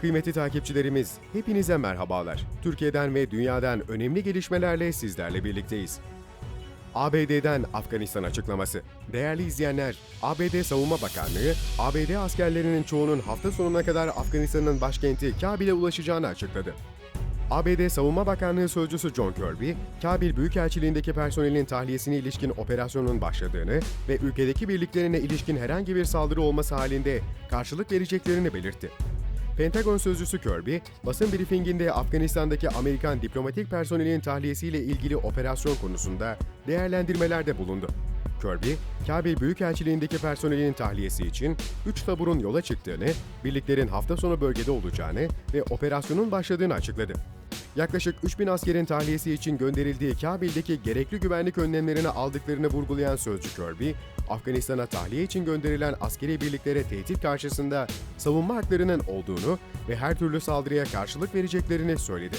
Kıymetli takipçilerimiz, hepinize merhabalar. Türkiye'den ve dünyadan önemli gelişmelerle sizlerle birlikteyiz. ABD'den Afganistan açıklaması. Değerli izleyenler, ABD Savunma Bakanlığı, ABD askerlerinin çoğunun hafta sonuna kadar Afganistan'ın başkenti Kabil'e ulaşacağını açıkladı. ABD Savunma Bakanlığı Sözcüsü John Kirby, Kabil Büyükelçiliğindeki personelin tahliyesine ilişkin operasyonun başladığını ve ülkedeki birliklerine ilişkin herhangi bir saldırı olması halinde karşılık vereceklerini belirtti. Pentagon sözcüsü Kirby, basın briefinginde Afganistan'daki Amerikan diplomatik personelin tahliyesiyle ilgili operasyon konusunda değerlendirmelerde bulundu. Kirby, Kabil Büyükelçiliğindeki personelin tahliyesi için 3 taburun yola çıktığını, birliklerin hafta sonu bölgede olacağını ve operasyonun başladığını açıkladı. Yaklaşık 3000 askerin tahliyesi için gönderildiği Kabil'deki gerekli güvenlik önlemlerini aldıklarını vurgulayan sözcü Kirby, Afganistan'a tahliye için gönderilen askeri birliklere tehdit karşısında savunma haklarının olduğunu ve her türlü saldırıya karşılık vereceklerini söyledi.